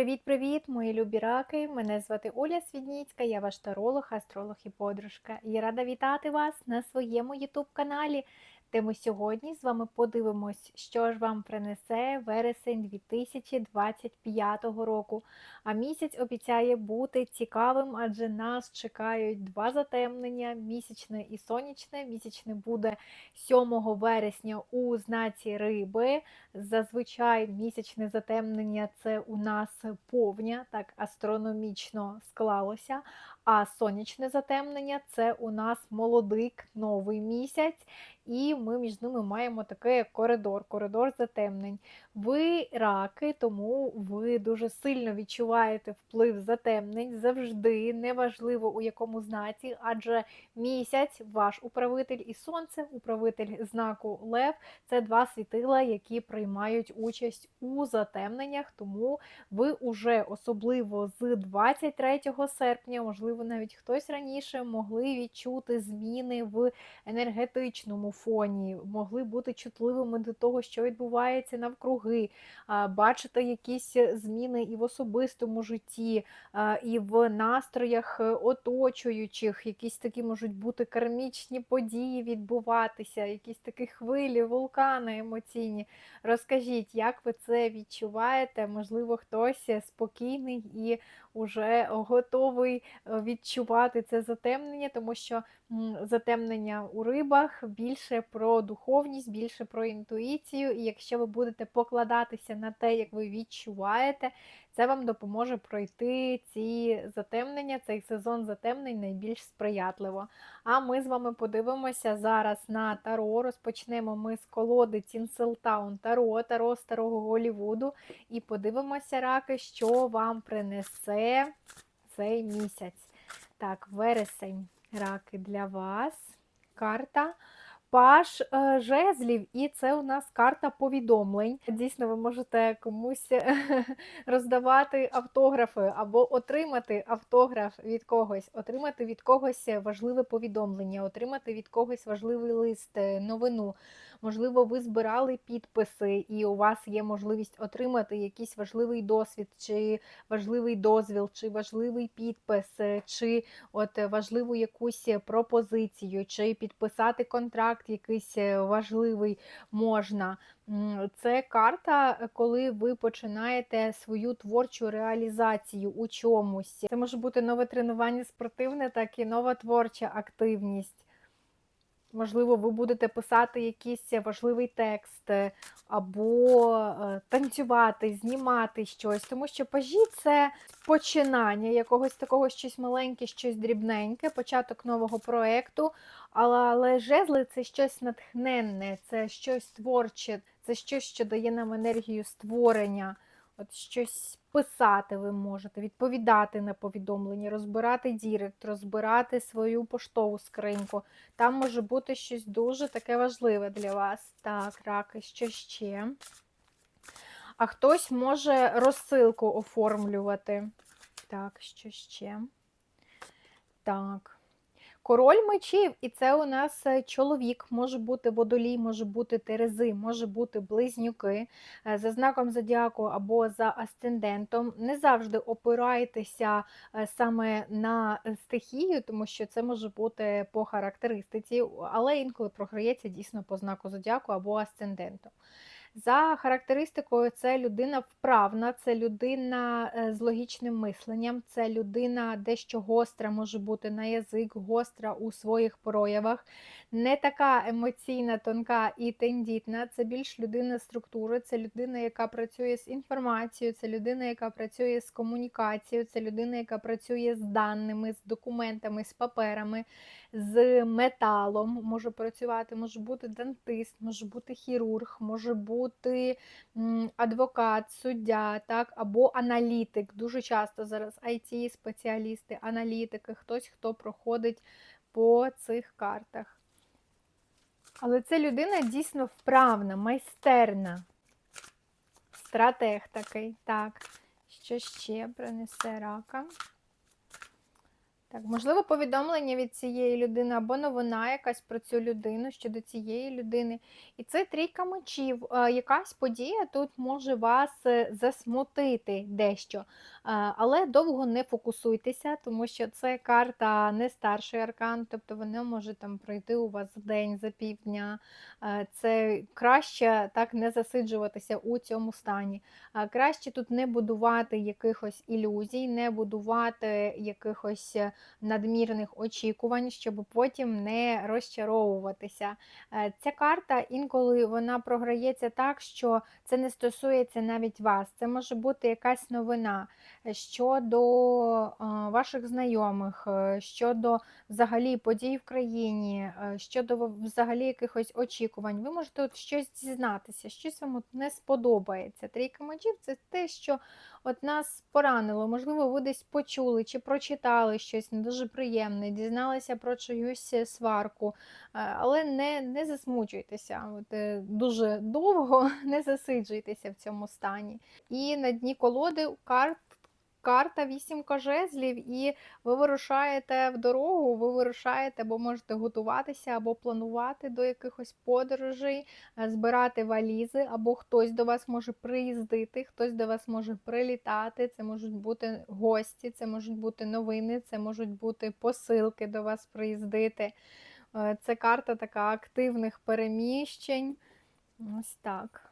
Привіт-привіт, мої любі раки! Мене звати Оля Свідніцька, я ваш таролог, астролог і подружка. І рада вітати вас на своєму ютуб-каналі, де ми сьогодні з вами подивимось, що ж вам принесе вересень 2025 року. А місяць обіцяє бути цікавим, адже нас чекають два затемнення: місячне і сонячне. Місячне буде 7 вересня у знаці риби. Зазвичай місячне затемнення це у нас повня, так астрономічно склалося. А сонячне затемнення це у нас молодик, новий місяць, і ми між ними маємо такий коридор, коридор затемнень. Ви раки, тому ви дуже сильно відчуваєте вплив затемнень завжди, неважливо у якому знаці, адже місяць, ваш управитель і сонце, управитель знаку Лев це два світила, які приймають участь у затемненнях, тому ви уже особливо з 23 серпня, можливо, навіть хтось раніше могли відчути зміни в енергетичному фоні, могли бути чутливими до того, що відбувається навкруги, бачити якісь зміни і в особистому житті, і в настроях оточуючих, якісь такі можуть бути кармічні події відбуватися, якісь такі хвилі, вулкани емоційні. Розкажіть, як ви це відчуваєте? Можливо, хтось спокійний і вже готовий відчувати це затемнення, тому що затемнення у рибах більше про духовність, більше про інтуїцію. І якщо ви будете покладатися на те, як ви відчуваєте, це вам допоможе пройти ці затемнення, цей сезон затемнень найбільш сприятливо. А ми з вами подивимося зараз на таро. Розпочнемо ми з колоди Тінселтаун Таро, Таро Старого Голівуду, і подивимося, раки, що вам принесе цей місяць. Так, вересень раки для вас. Карта. Паш е, жезлів, і це у нас карта повідомлень. Дійсно, ви можете комусь роздавати автографи або отримати автограф від когось, отримати від когось важливе повідомлення, отримати від когось важливий лист, е, новину. Можливо, ви збирали підписи, і у вас є можливість отримати якийсь важливий досвід, чи важливий дозвіл, чи важливий підпис, е, чи от важливу якусь пропозицію, чи підписати контракт якийсь е, важливий можна. Це карта, коли ви починаєте свою творчу реалізацію у чомусь. Це може бути нове тренування спортивне, так і нова творча активність. Можливо, ви будете писати якийсь важливий текст, е, або е, танцювати, знімати щось, тому що пажі це починання якогось такого щось маленьке, щось дрібненьке, початок нового проєкту, але, але жезли це щось натхненне, це щось творче, це щось, що дає нам енергію створення. От щось писати ви можете, відповідати на повідомлення, розбирати дірект, розбирати свою поштову скриньку. Там може бути щось дуже таке важливе для вас. Так, раки, що ще? А хтось може розсилку оформлювати. Так, що ще? Так. Король мечів, і це у нас е, чоловік, може бути водолій, може бути терези, може бути близнюки е, за знаком зодіаку або за асцендентом. Не завжди опирайтеся е, саме на стихію, тому що це може бути по характеристиці, але інколи програється дійсно по знаку зодіаку або асценденту. За характеристикою, це людина вправна, це людина е, з логічним мисленням, це людина дещо гостра може бути на язик, гостра у своїх проявах, не така емоційна, тонка і тендітна. Це більш людина структури, це людина, яка працює з інформацією, це людина, яка працює з комунікацією, це людина, яка працює з даними, з документами, з паперами, з металом. Може працювати, може бути дантист, може бути хірург, може бути адвокат, суддя, так, або аналітик. Дуже часто зараз it спеціалісти аналітики, хтось, хто проходить по цих картах. Але це людина дійсно вправна, майстерна. Стратег такий. Так, що ще принесе рака? Так, можливо, повідомлення від цієї людини або новина якась про цю людину щодо цієї людини. І це трійка мечів. Е, Якась подія тут може вас е, засмутити дещо. Е, Але довго не фокусуйтеся, тому що це карта не старший аркан, тобто вона може там пройти у вас за день, за півдня. Це краще так не засиджуватися у цьому стані. Краще тут не будувати якихось ілюзій, не будувати якихось надмірних очікувань, щоб потім не розчаровуватися. Е, Ця карта інколи вона програється так, що це не стосується навіть вас. Це може бути якась новина е, щодо е, ваших знайомих, щодо взагалі подій в країні, щодо взагалі якихось очікувань. Ви можете от щось дізнатися, щось вам не сподобається. Трійка мечів це те, що от нас поранило. Можливо, ви десь почули чи прочитали щось не дуже приємне, дізналися про чиюсь е, сварку, Е, але не, не засмучуйтеся. От, е, дуже довго не засиджуйтеся в цьому стані. І на дні колоди карт. Карта вісімка жезлів, і ви вирушаєте в дорогу, ви вирушаєте, або можете готуватися, або планувати до якихось подорожей, е, збирати валізи, або хтось до вас може приїздити, хтось до вас може прилітати. Це можуть бути гості, це можуть бути новини, це можуть бути посилки до вас приїздити. Е, Це карта така активних переміщень. Ось так.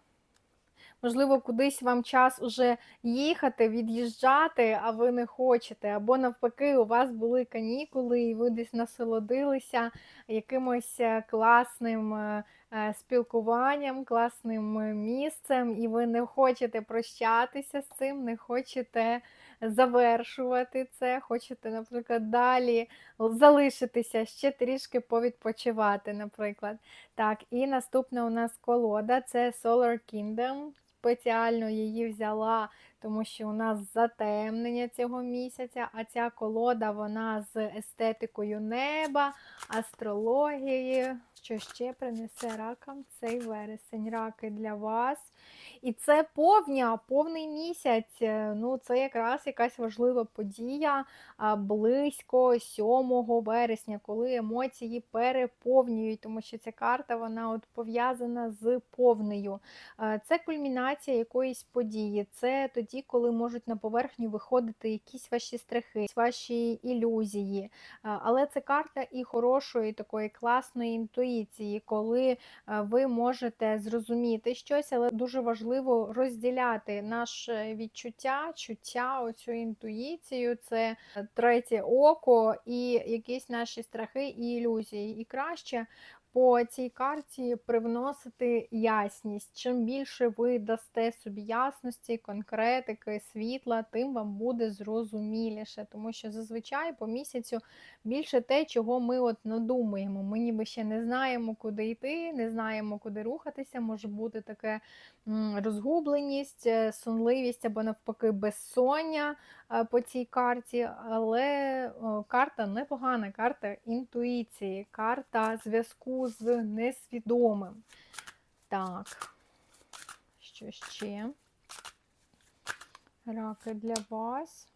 Можливо, кудись вам час уже їхати, від'їжджати, а ви не хочете. Або навпаки, у вас були канікули, і ви десь насолодилися якимось е, класним е, е, спілкуванням, класним місцем, і ви не хочете прощатися з цим, не хочете завершувати це, хочете, наприклад, далі залишитися, ще трішки повідпочивати, наприклад. Так, і наступна у нас колода це Solar Kingdom. Спеціально її взяла, тому що у нас затемнення цього місяця, а ця колода вона з естетикою неба, астрології. Що ще принесе ракам цей вересень? Раки для вас. І це повня, повний місяць. е, Ну, це якраз якась важлива подія близько 7 вересня, коли емоції переповнюють, тому що ця карта вона от пов'язана з повнею. Е, Це кульмінація якоїсь події. Це тоді, коли можуть на поверхню виходити якісь ваші страхи, ваші ілюзії. Е, Але це карта і хорошої такої класної інтуїції, коли е, ви можете зрозуміти щось, але дуже важливо розділяти наше відчуття, чуття, оцю інтуїцію, це третє око і якісь наші страхи і ілюзії. І краще по цій карті привносити ясність. Чим більше ви дасте собі ясності, конкретики, світла, тим вам буде зрозуміліше, тому що зазвичай по місяцю більше те, чого ми от надумаємо. Ми ніби ще не знаємо, куди йти, не знаємо, куди рухатися. Може бути таке розгубленість, е, сонливість або навпаки безсоння е, по цій карті, але карта непогана, карта інтуїції, карта зв'язку з несвідомим. Так, що ще? Раки для вас.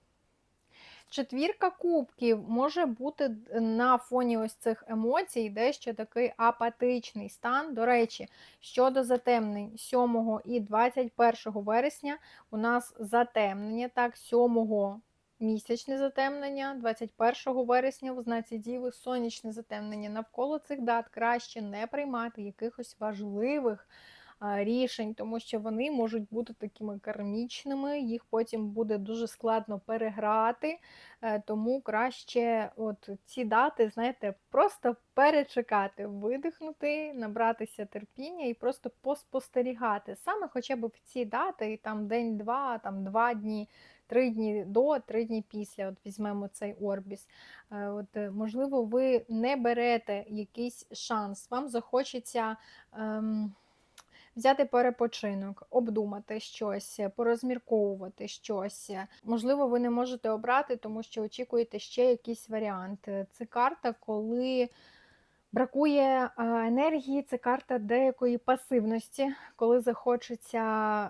Четвірка кубків може бути на фоні ось цих емоцій дещо такий апатичний стан. До речі, щодо затемнень 7 і 21 вересня у нас затемнення, так, 7 місячне затемнення, 21 вересня в знаці Діви сонячне затемнення. Навколо цих дат краще не приймати якихось важливих рішень, тому що вони можуть бути такими кармічними, їх потім буде дуже складно переграти. Е, Тому краще от ці дати, знаєте, просто перечекати, видихнути, набратися терпіння і просто поспостерігати. Саме хоча б в ці дати, і там день-два, там два дні. Три дні до, три дні після, от візьмемо цей орбіс. Е, От, е, можливо, ви не берете якийсь шанс, вам захочеться ем, взяти перепочинок, обдумати щось, порозмірковувати щось. Можливо, ви не можете обрати, тому що очікуєте ще якийсь варіант. Це карта, коли Бракує е, енергії, це карта деякої пасивності, коли захочеться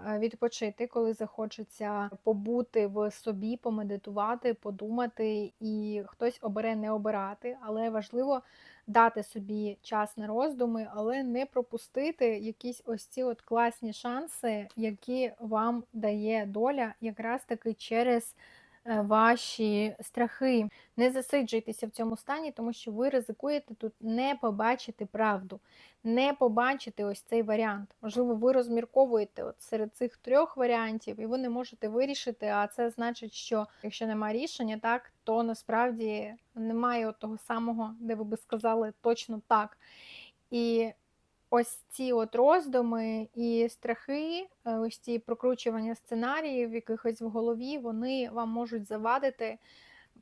е, відпочити, коли захочеться побути в собі, помедитувати, подумати, і хтось обере не обирати, але важливо дати собі час на роздуми, але не пропустити якісь ось ці от класні шанси, які вам дає доля, якраз таки через ваші страхи. Не засиджуйтеся в цьому стані, тому що ви ризикуєте тут не побачити правду, не побачити ось цей варіант. Можливо, ви розмірковуєте от серед цих трьох варіантів, і ви не можете вирішити. А це значить, що якщо немає рішення, так то насправді немає от того самого, де ви би сказали точно так. І ось ці от роздуми і страхи, е, ось ці прокручування сценаріїв, якихось в голові, вони вам можуть завадити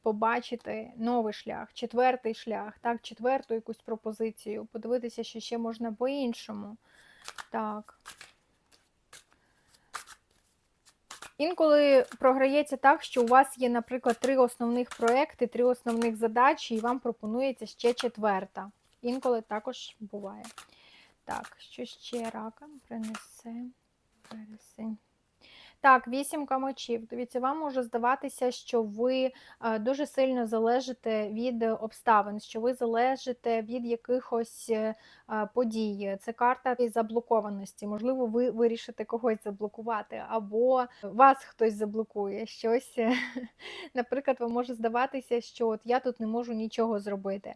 побачити новий шлях, четвертий шлях, так, четверту якусь пропозицію, подивитися, що ще можна по-іншому. Так. Інколи програється так, що у вас є, наприклад, три основних проекти, три основних задачі, і вам пропонується ще четверта. Інколи також буває. Так, що ще ракам принесе вересень. Так, вісімка мечів. Дивіться, вам може здаватися, що ви е, дуже сильно залежите від обставин, що ви залежите від якихось е, подій. Це карта заблокованості. Можливо, ви вирішите когось заблокувати, або вас хтось заблокує щось. Наприклад, вам може здаватися, що от я тут не можу нічого зробити.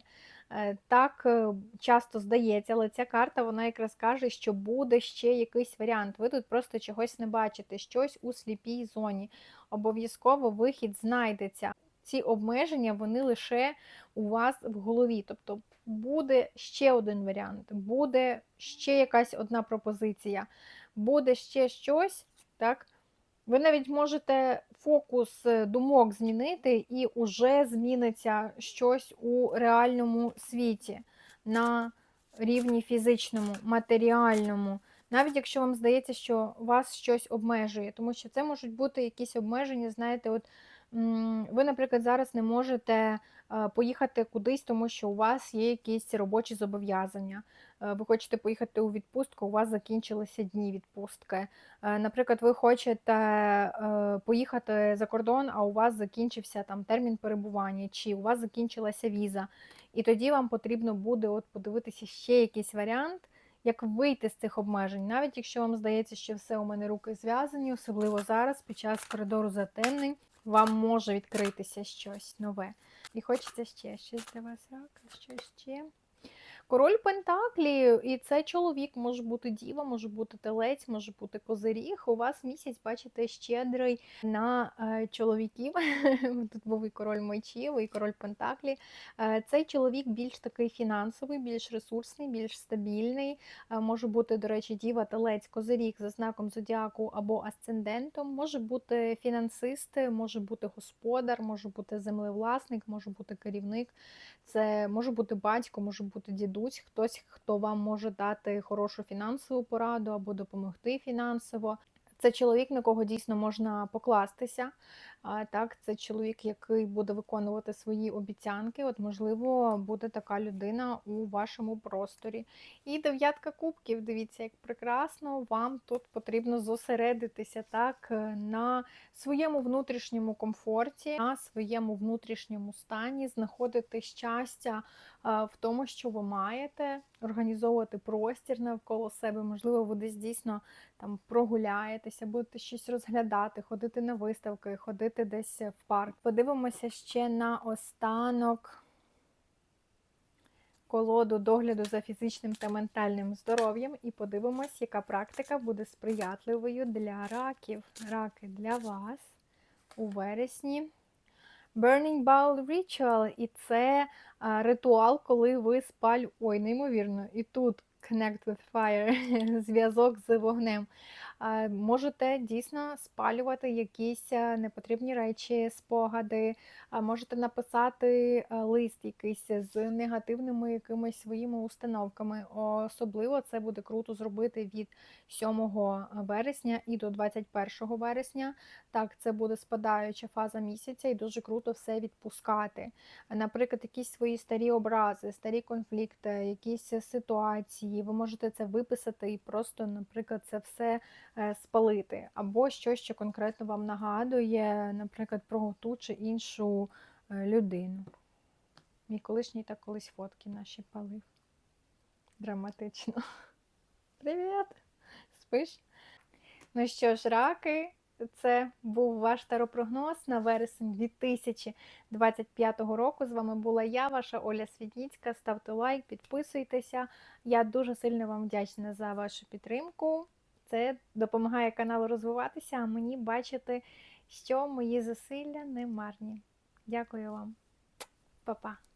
Е, так е, часто здається, але ця карта вона якраз каже, що буде ще якийсь варіант. Ви тут просто чогось не бачите, щось у сліпій зоні. Обов'язково вихід знайдеться. Ці обмеження вони лише у вас в голові. Тобто буде ще один варіант, буде ще якась одна пропозиція, буде ще щось, так? Ви навіть можете фокус е, думок змінити, і уже зміниться щось у реальному світі на рівні фізичному, матеріальному. Навіть якщо вам здається, що вас щось обмежує, тому що це можуть бути якісь обмеження, знаєте, от ви, наприклад, зараз не можете е, поїхати кудись, тому що у вас є якісь робочі зобов'язання. Е, ви хочете поїхати у відпустку, у вас закінчилися дні відпустки. Е, наприклад, ви хочете поїхати за кордон, а у вас закінчився там термін перебування, чи у вас закінчилася віза. І тоді вам потрібно буде от подивитися ще якийсь варіант. Як вийти з цих обмежень, навіть якщо вам здається, що все у мене руки зв'язані, особливо зараз, під час коридору затемнень, вам може відкритися щось нове. І хочеться ще щось для вас, рак, що ще. Король Пентаклі, і це чоловік може бути діва, може бути телець, може бути козиріг. У вас місяць, бачите, щедрий на е, чоловіків. Тут був і король мечів, і король Пентаклі. Е, цей чоловік більш такий фінансовий, більш ресурсний, більш стабільний. Е, може бути, до речі, діва, телець, козиріг за знаком зодіаку або асцендентом. Може бути фінансист, може бути господар, може бути землевласник, може бути керівник. Це може бути батько, може бути дідусь, хтось, хто вам може дати хорошу фінансову пораду або допомогти фінансово. Це чоловік, на кого дійсно можна покластися. Так, Це чоловік, який буде виконувати свої обіцянки. От, можливо, буде така людина у вашому просторі. І дев'ятка кубків, дивіться, як прекрасно, вам тут потрібно зосередитися так, на своєму внутрішньому комфорті, на своєму внутрішньому стані, знаходити щастя в тому, що ви маєте, організовувати простір навколо себе. Можливо, ви десь дійсно там прогуляєтеся, будете щось розглядати, ходити на виставки, ходити десь в парк. Подивимося ще на останок. Колоду догляду за фізичним та ментальним здоров'ям і подивимось, яка практика буде сприятливою для раків. Раки для вас у вересні. Burning Bowl Ritual, і це а, ритуал, коли ви спалю... Ой, неймовірно, і тут Connect with Fire, зв'язок з вогнем. А, Можете дійсно спалювати якісь е, непотрібні речі, спогади, можете написати е, лист якийсь з негативними якимись своїми установками. Особливо це буде круто зробити від 7 вересня і до 21 вересня. Так, це буде спадаюча фаза місяця, і дуже круто все відпускати. Наприклад, якісь свої старі образи, старі конфлікти, якісь ситуації. Ви можете це виписати і просто, наприклад, це все е, спалити. Або щось, що конкретно вам нагадує, наприклад, про ту чи іншу е, людину. Мій колишній так колись фотки наші палив. Драматично. Привіт! Спиш? Ну що ж, раки, це був ваш таропрогноз на вересень 2025 року. З вами була я, ваша Оля Світніцька. Ставте лайк, підписуйтеся. Я дуже сильно вам вдячна за вашу підтримку. Це допомагає каналу розвиватися, а мені бачити, що мої зусилля не марні. Дякую вам, Па-па!